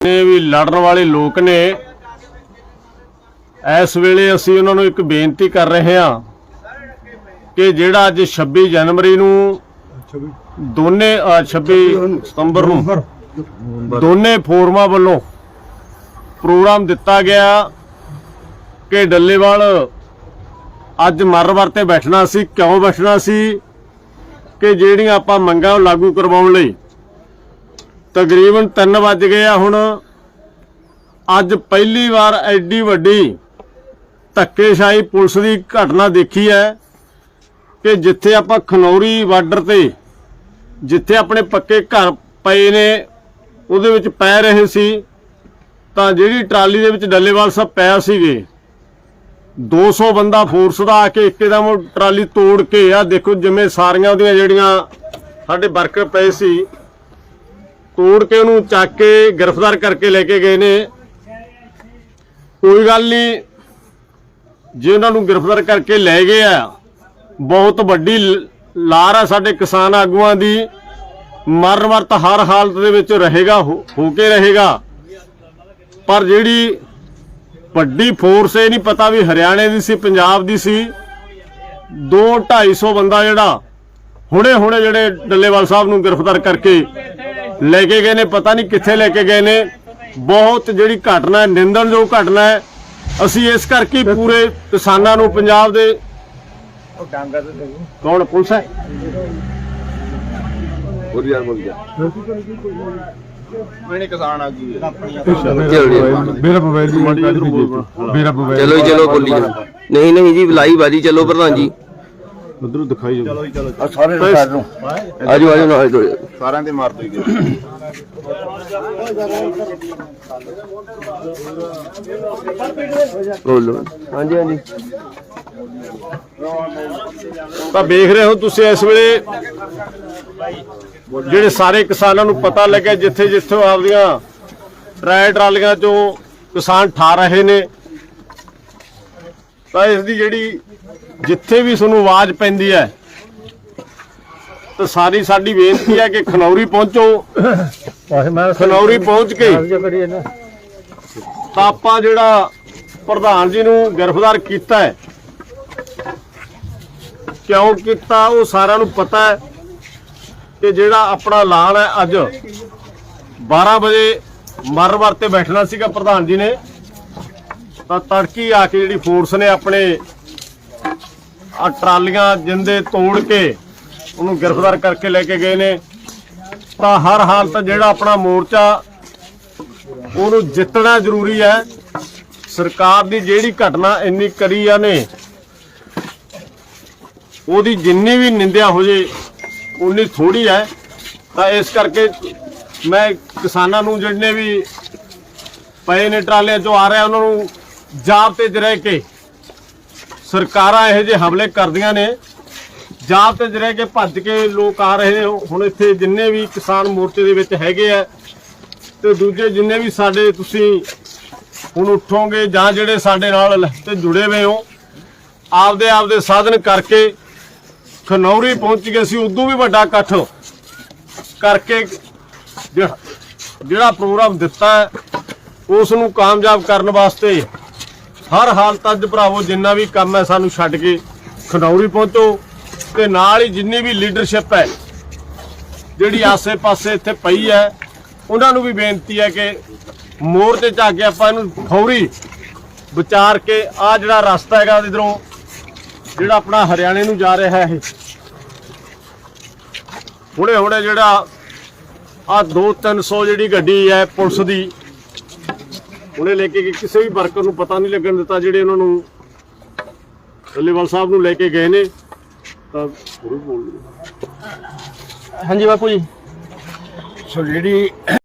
ਨੇ ਵੀ ਲੜਨ ਵਾਲੇ ਲੋਕ ਨੇ ਇਸ ਵੇਲੇ ਅਸੀਂ ਉਹਨਾਂ ਨੂੰ ਇੱਕ ਬੇਨਤੀ ਕਰ ਰਹੇ ਹਾਂ ਕਿ ਜਿਹੜਾ ਅੱਜ 26 ਜਨਵਰੀ ਨੂੰ ਦੋਨੇ ਅ, 26 ਸਤੰਬਰ ਨੂੰ ਦੋਨੇ ਫੋਰਮਾਂ ਵੱਲੋਂ ਪ੍ਰੋਗਰਾਮ ਦਿੱਤਾ ਗਿਆ ਕਿ ਡੱਲੇਵਾਲ ਅੱਜ ਮਰਵਰ ਤੇ ਬੈਠਣਾ ਸੀ ਕਿਉਂ ਬੈਠਣਾ ਸੀ ਕਿ ਜਿਹੜੀਆਂ ਆਪਾਂ ਮੰਗਾਂ ਲਾਗੂ ਕਰਵਾਉਣ ਲਈ ਤਕਰੀਬਨ 3 ਵੱਜ ਗਏ ਆ ਹੁਣ। ਅੱਜ ਪਹਿਲੀ ਵਾਰ ਐਡੀ ਵੱਡੀ ਧੱਕੇਸ਼ਾਹੀ ਪੁਲਿਸ ਦੀ ਘਟਨਾ ਦੇਖੀ ਹੈ ਕਿ ਜਿੱਥੇ ਆਪਾਂ ਖਨੌਰੀ ਬਾਰਡਰ ਤੇ ਜਿੱਥੇ ਆਪਣੇ ਪੱਕੇ ਘਰ ਪਏ ਨੇ, ਉਹਦੇ ਵਿੱਚ ਪੈ ਰਹੇ ਸੀ। ਤਾਂ ਜਿਹੜੀ ਟਰਾਲੀ ਦੇ ਵਿੱਚ ਡੱਲੇਵਾਲ ਸਾਹਿਬ ਪਿਆ ਸੀਗੇ। 200 ਬੰਦਾ ਫੋਰਸ ਦਾ ਆ ਕੇ ਇੱਕਦਮ ਉਹ ਟਰਾਲੀ ਤੋੜ ਕੇ ਆ ਦੇਖੋ ਜਿਵੇਂ ਸਾਰੀਆਂ ਉਹਦੀਆਂ ਜਿਹੜੀਆਂ ਸਾਡੇ ਵਰਕਰ ਪਏ ਸੀ। ਤੋੜ ਕੇ ਉਹਨੂੰ ਚੱਕ ਕੇ ਗ੍ਰਿਫਤਾਰ ਕਰਕੇ ਲੈ ਕੇ ਗਏ ਨੇ। ਕੋਈ ਗੱਲ ਨਹੀਂ, ਜੇ ਉਹਨਾਂ ਨੂੰ ਗ੍ਰਿਫਤਾਰ ਕਰਕੇ ਲੈ ਗਏ ਆ, ਬਹੁਤ ਵੱਡੀ ਲਾਰ ਆ ਸਾਡੇ ਕਿਸਾਨ ਆਗੂਆਂ ਦੀ। ਮਰਨ ਵਰਤ ਹਰ ਹਾਲਤ ਦੇ ਵਿੱਚ ਰਹੇਗਾ, ਹੋ ਹੋ ਕੇ ਰਹੇਗਾ। ਪਰ ਜਿਹੜੀ ਵੱਡੀ ਫੋਰਸ, ਇਹ ਨਹੀਂ ਪਤਾ ਵੀ ਹਰਿਆਣੇ ਦੀ ਸੀ, ਪੰਜਾਬ ਦੀ ਸੀ। 2 250 ਬੰਦਾ ਜਿਹੜਾ ਹੁਣੇ ਹੁਣੇ ਜਿਹੜੇ ਡੱਲੇਵਾਲ ਸਾਹਿਬ ਨੂੰ ਗ੍ਰਿਫਤਾਰ ਕਰਕੇ ਲੈ ਕੇ ਗਏ ਨੇ ਪਤਾ ਨਹੀਂ ਕਿੱਥੇ ਲੈ ਕੇ ਗਏ ਨੇ। ਬਹੁਤ ਜਿਹੜੀ ਘਟਨਾ ਹੈ ਨਿੰਦਣਯੋਗ ਘਟਨਾ ਹੈ। ਅਸੀਂ ਇਸ ਕਰਕੇ ਪੂਰੇ ਕਿਸਾਨਾਂ ਨੂੰ ਪੰਜਾਬ ਦੇ ਕੌਣ? ਪੁਲਿਸ ਹੈ? ਹੋਰ ਯਾਰ ਬੋਲ ਗਿਆ ਮੈਨੇ ਕਿਸਾਨ ਆ ਗਈ ਮੇਰਾ ਮੋਬਾਈਲ ਦੀ ਮੇਰਾ ਮੋਬਾਈਲ ਚਲੋ ਜੀ ਚਲੋ ਬੋਲੀ ਨਹੀਂ ਨਹੀਂ ਜੀ ਲਾਈ ਬਾਜੀ ਚਲੋ ਪ੍ਰਧਾਨ ਜੀ। ਉਧਰੋਂ ਦਿਖਾਈ ਜਾਓ ਆ ਸਾਰੇ ਰਿਕਾਰਡ ਨੂੰ ਆਜੋ ਆਜੋ ਨਾਲ ਆਜੋ। ਸਾਰਿਆਂ ਦੇ ਮਾਰ ਗਏ ਬੋਲੋ ਹਾਂਜੀ ਹਾਂਜੀ। ਤਾਂ ਵੇਖ ਰਹੇ ਹੋ ਤੁਸੀਂ ਇਸ ਵੇਲੇ ਜਿਹੜੇ ਸਾਰੇ ਕਿਸਾਨਾਂ ਨੂੰ ਪਤਾ ਲੱਗਿਆ ਜਿੱਥੇ ਜਿੱਥੇ ਆਪਦੀਆਂ ਟਰੈ ਟਰਾਲੀਆਂ ਚੋਂ ਕਿਸਾਨ ਠਾ ਰਹੇ ਨੇ। ਤਾਂ ਇਸ ਦੀ ਜਿਹੜੀ ਜਿੱਥੇ ਵੀ ਤੁਹਾਨੂੰ ਆਵਾਜ਼ ਪੈਂਦੀ ਹੈ, ਤਾਂ ਸਾਰੀ ਸਾਡੀ ਬੇਨਤੀ ਹੈ ਕਿ ਖਨੌਰੀ ਪਹੁੰਚੋ। ਖਨੌਰੀ ਪਹੁੰਚ ਕੇ ਤਾਂ ਆਪਾਂ ਜਿਹੜਾ ਪ੍ਰਧਾਨ ਜੀ ਨੂੰ ਗ੍ਰਿਫਤਾਰ ਕੀਤਾ ਹੈ, ਕਿਉਂ ਕੀਤਾ ਉਹ ਸਾਰਿਆਂ ਨੂੰ ਪਤਾ ਹੈ ਕਿ ਜਿਹੜਾ ਆਪਣਾ ਐਲਾਨ ਹੈ ਅੱਜ 12 ਵਜੇ ਮਰਵਰ ਤੇ ਬੈਠਣਾ ਸੀਗਾ ਪ੍ਰਧਾਨ ਜੀ ਨੇ। ਤਾਂ ਤੜਕੀ ਆ ਕੇ ਜਿਹੜੀ ਫੋਰਸ ਨੇ ਆਪਣੇ ਆ ਟਰਾਲੀਆਂ ਜਿੰਦੇ ਤੋੜ ਕੇ ਉਹਨੂੰ ਗ੍ਰਿਫਤਾਰ ਕਰਕੇ ਲੈ ਕੇ ਗਏ ਨੇ। ਤਾਂ ਹਰ ਹਾਲਤ ਜਿਹੜਾ ਆਪਣਾ ਮੋਰਚਾ ਉਹਨੂੰ ਜਿੱਤਣਾ ਜ਼ਰੂਰੀ ਹੈ। ਸਰਕਾਰ ਦੀ ਜਿਹੜੀ ਘਟਨਾ ਇੰਨੀ ਕਰੀ ਆ ਨੇ, ਉਹਦੀ ਜਿੰਨੀ ਵੀ ਨਿੰਦਿਆ ਹੋ ਜੇ, ਉਨੀ ਥੋੜੀ ਹੈ। ਤਾਂ ਇਸ ਕਰਕੇ ਮੈਂ ਕਿਸਾਨਾਂ ਨੂੰ ਜਿਹੜੇ ਵੀ ਪਏ ਨੇ ਟਰਾਲਿਆਂ ਚੋਂ ਆ ਰਹੇ, ਉਹਨਾਂ ਨੂੰ ਜਾਬ ਤੇ ਰਹਿ ਕੇ ਸਰਕਾਰਾਂ ਇਹੋ ਜਿਹੇ ਹਮਲੇ ਕਰਦੀਆਂ ਨੇ। ਜਾਬ ਤੇ ਰਹਿ ਕੇ ਭੱਜ ਕੇ ਲੋਕ ਆ ਰਹੇ ਨੇ। ਹੁਣ ਇੱਥੇ ਜਿੰਨੇ ਵੀ ਕਿਸਾਨ ਮੋਰਚੇ ਦੇ ਵਿੱਚ ਹੈਗੇ ਆ ਤੇ ਦੂਜੇ ਜਿੰਨੇ ਵੀ ਸਾਡੇ ਤੁਸੀਂ ਹੁਣ ਉੱਠੋਗੇ ਜਾਂ ਜਿਹੜੇ ਸਾਡੇ ਨਾਲ ਤੇ ਜੁੜੇ ਹੋਏ ਹੋ, ਆਪਦੇ ਆਪਦੇ ਸਾਧਨ ਕਰਕੇ ਖਨੌਰੀ ਪਹੁੰਚ ਗਏ ਸੀ। ਉਦੋਂ ਵੀ ਵੱਡਾ ਇਕੱਠ ਕਰਕੇ ਜਿਹੜਾ ਪ੍ਰੋਗਰਾਮ ਦਿੱਤਾ ਉਸ ਨੂੰ ਕਾਮਯਾਬ ਕਰਨ ਵਾਸਤੇ ਹਰ ਹਾਲਤ ਅੱਜ ਭਰਾਵੋ ਜਿੰਨਾ ਵੀ ਕੰਮ ਹੈ ਸਾਨੂੰ ਛੱਡ ਕੇ ਖਡੌਰੀ ਪਹੁੰਚੋ ਤੇ ਨਾਲ ਹੀ ਜਿੰਨੀ ਵੀ ਲੀਡਰਸ਼ਿਪ ਹੈ, ਜਿਹੜੀ ਆਸੇ-ਪਾਸੇ ਇੱਥੇ ਪਈ ਹੈ, ਉਹਨਾਂ ਨੂੰ ਵੀ ਬੇਨਤੀ ਹੈ ਕਿ ਮੋਰਚੇ 'ਚ ਆ ਕੇ ਆਪਾਂ ਇਹਨੂੰ ਫੌਰੀ ਵਿਚਾਰ ਕੇ ਆ ਜਿਹੜਾ ਰਸਤਾ ਹੈਗਾ ਇਧਰੋਂ, ਜਿਹੜਾ ਆਪਣਾ ਹਰਿਆਣੇ ਨੂੰ ਜਾ ਰਿਹਾ ਹੈ ਇਹ ਹੁਣੇ ਹੁਣੇ ਜਿਹੜਾ ਆ 2-300 ਜਿਹੜੀ ਗੱਡੀ ਹੈ ਪੁਲਿਸ ਦੀ ਉਹਨੇ ਲੈ ਕੇ ਕਿਸੇ ਵੀ ਵਰਕਰ ਨੂੰ ਪਤਾ ਨਹੀਂ ਲੱਗਣ ਦਿੱਤਾ ਜਿਹੜੇ ਉਹਨਾਂ ਨੂੰ ਡੱਲੇਵਾਲ ਸਾਹਿਬ ਨੂੰ ਲੈ ਕੇ ਗਏ ਨੇ ਤਾਂ ਪੂਰੇ ਬੋਲ ਹਾਂਜੀ ਬਾਪੂ ਜੀ। ਸੋ ਜਿਹੜੀ